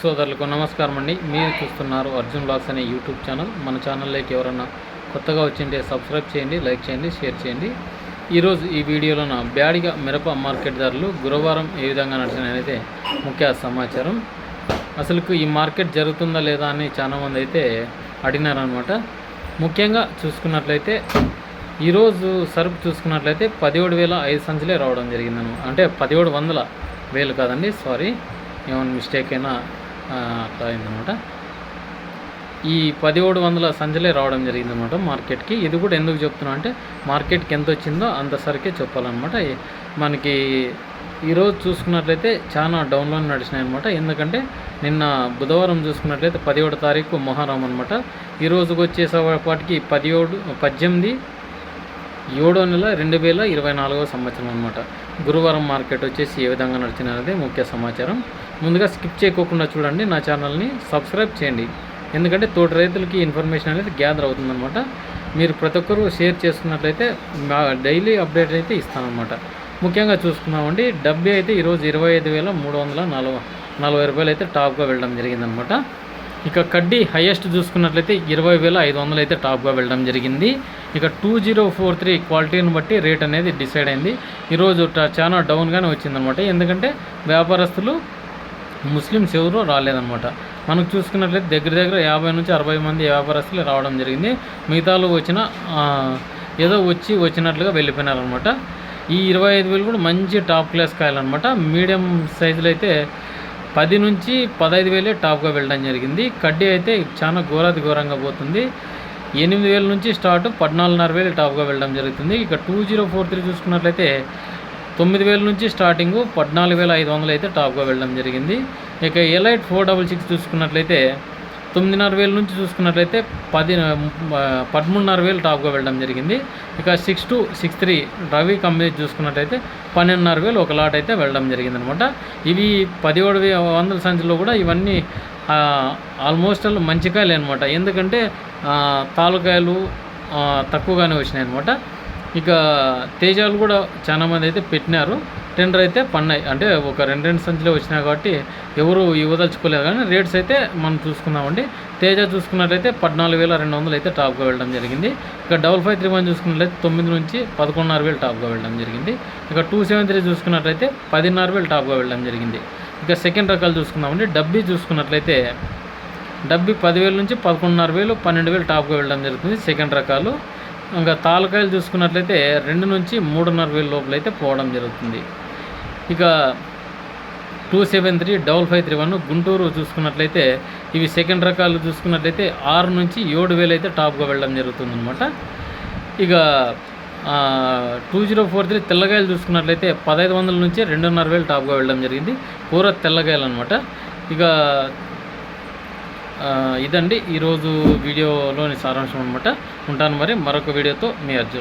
సోదరులకు నమస్కారం అండి. మీరు చూస్తున్నారు అర్జున్ బ్లాగ్స్ అనే యూట్యూబ్ ఛానల్. మన ఛానల్లోకి ఎవరన్నా కొత్తగా వచ్చింటే సబ్స్క్రైబ్ చేయండి లైక్ చేయండి షేర్ చేయండి. ఈరోజు ఈ వీడియోలోన బ్యాడిగా మిరప మార్కెట్ ధరలు గురువారం ఏ విధంగా నడిచినాయనైతే ముఖ్య సమాచారం. అసలుకు ఈ మార్కెట్ జరుగుతుందా లేదా అని చాలామంది అయితే అడిగినారనమాట ముఖ్యంగా చూసుకున్నట్లయితే ఈరోజు సరుకు చూసుకున్నట్లయితే పదిహేడు వేల ఐదు సంచులే రావడం జరిగిందను అంటే పదిహేడు వందల వేలు కాదండి సారీ. ఏమైనా మిస్టేక్ అయినా అట్లా అయిందనమాట ఈ పదిహేడు వందల సంజలే రావడం జరిగిందనమాట మార్కెట్కి. ఇది కూడా ఎందుకు చెప్తున్నా అంటే మార్కెట్కి ఎంత వచ్చిందో అంత సరికే చెప్పాలన్నమాట. మనకి ఈరోజు చూసుకున్నట్లయితే చాలా డౌన్లో నడిచినాయి అనమాట ఎందుకంటే నిన్న బుధవారం చూసుకున్నట్లయితే పదిహేడు తారీఖు మొహరం అనమాట ఈ రోజుకి వచ్చేసేపాటికి పదిహేడు పద్దెనిమిది ఏడో నెల రెండు వేల ఇరవై నాలుగవ సంవత్సరం అనమాట గురువారం మార్కెట్ వచ్చేసి ఏ విధంగా నడిచినది ముఖ్య సమాచారం. ముందుగా స్కిప్ చేయకోకుండా చూడండి నా ఛానల్ని సబ్స్క్రైబ్ చేయండి. ఎందుకంటే తోటి రైతులకి ఇన్ఫర్మేషన్ అనేది గ్యాదర్ అవుతుందన్నమాట. మీరు ప్రతి ఒక్కరూ షేర్ చేసుకున్నట్లయితే మా డైలీ అప్డేట్ అయితే ఇస్తానమాట ముఖ్యంగా చూసుకున్నామండి డబ్బీ అయితే ఈరోజు ఇరవై ఐదు వేల మూడు వందల నలభై నలభై రూపాయలు అయితే టాప్గా వెళ్ళడం జరిగిందనమాట ఇక కడ్డీ హైయెస్ట్ చూసుకున్నట్లయితే ఇరవై వేల ఐదు వందలు అయితే టాప్గా వెళ్ళడం జరిగింది. ఇక టూ జీరో ఫోర్ త్రీ క్వాలిటీని బట్టి రేట్ అనేది డిసైడ్ అయింది. ఈరోజు చాలా డౌన్గానే వచ్చిందనమాట. ఎందుకంటే వ్యాపారస్తులు ముస్లిమ్స్ ఎవరు రాలేదనమాట. మనకు చూసుకున్నట్లయితే దగ్గర దగ్గర యాభై నుంచి అరవై మంది వ్యాపారస్తులు రావడం జరిగింది. మిగతాలు వచ్చిన ఏదో వచ్చి వచ్చినట్లుగా వెళ్ళిపోయినారనమాట. ఈ ఇరవై ఐదు వేలు కూడా మంచి టాప్ క్లాస్ కాయలు అనమాట మీడియం సైజులో అయితే పది నుంచి పదహైదు వేలే టాప్గా వెళ్ళడం జరిగింది. కడ్డీ అయితే చాలా ఘోరాతి ఘోరంగా పోతుంది. ఎనిమిది వేల నుంచి స్టార్ట్ పద్నాలుగున్నర వేలు టాప్గా వెళ్ళడం జరుగుతుంది. ఇక టూ జీరో ఫోర్ త్రీ చూసుకున్నట్లయితే తొమ్మిది వేల నుంచి స్టార్టింగ్ పద్నాలుగు వేల ఐదు వందలు అయితే టాప్గా వెళ్ళడం జరిగింది. ఇక ఎలైట్ ఫోర్ డబల్ సిక్స్ చూసుకున్నట్లయితే తొమ్మిదిన్నర వేల నుంచి చూసుకున్నట్లయితే పది పదమూడున్నర వేలు టాప్గా వెళ్ళడం జరిగింది. ఇక six two six three Ravi company చూసుకున్నట్లయితే పన్నెండున్నర వేలు ఒక లాట్ అయితే వెళ్ళడం జరిగింది అనమాట ఇవి పదిహేడు వందల సంచుల్లో కూడా ఇవన్నీ ఆల్మోస్ట్ ఆల్ మంచి కాయలే అనమాట. ఎందుకంటే తాలకాయలు తక్కువగానే వచ్చినాయి అనమాట ఇక తేజాలు కూడా చాలామంది అయితే పెట్టినారు. టెండర్ అయితే పన్నాయి. అంటే ఒక రెండు రెండు సంచులే వచ్చినాయి కాబట్టి ఎవరు ఇవ్వదలుచుకోలేదు. కానీ రేట్స్ అయితే మనం చూసుకుందామండి. తేజ చూసుకున్నట్లయితే పద్నాలుగు వేల రెండు వందలు అయితే టాప్గా వెళ్ళడం జరిగింది. ఇక డబల్ ఫైవ్ త్రీ వన్ చూసుకున్నట్లయితే తొమ్మిది నుంచి పదకొండున్నర వేలు టాప్గా వెళ్ళడం జరిగింది. ఇక టూ సెవెన్ త్రీ చూసుకున్నట్లయితే పదిన్నర వేలు టాప్గా వెళ్ళడం జరిగింది. ఇక సెకండ్ రకాలు చూసుకుందామండి. డబ్బీ చూసుకున్నట్లయితే డబ్బీ పదివేల నుంచి పదకొండున్నర వేలు పన్నెండు వేలు టాప్గా వెళ్ళడం జరుగుతుంది సెకండ్ రకాలు. ఇంకా తాలకాయలు చూసుకున్నట్లయితే రెండు నుంచి మూడున్నర వేల లోపల అయితే పోవడం జరుగుతుంది. ఇక two seven three double five three one Guntur చూసుకున్నట్లయితే ఇవి సెకండ్ రకాలు చూసుకున్నట్లయితే ఆరు నుంచి ఏడు వేలు అయితే టాప్గా వెళ్ళడం జరుగుతుంది అనమాట ఇక టూ జీరో ఫోర్ త్రీ తెల్లగాయలు చూసుకున్నట్లయితే పదహైదు వందల నుంచి రెండున్నర వేలు టాప్గా వెళ్ళడం జరిగింది. పూర తెల్లగాయలు అనమాట ఇక ఇదండి. ఈరోజు వీడియోలోని సారాంశం అనమాట ఉంటాను మరి మరొక వీడియోతో మీ అర్జున్.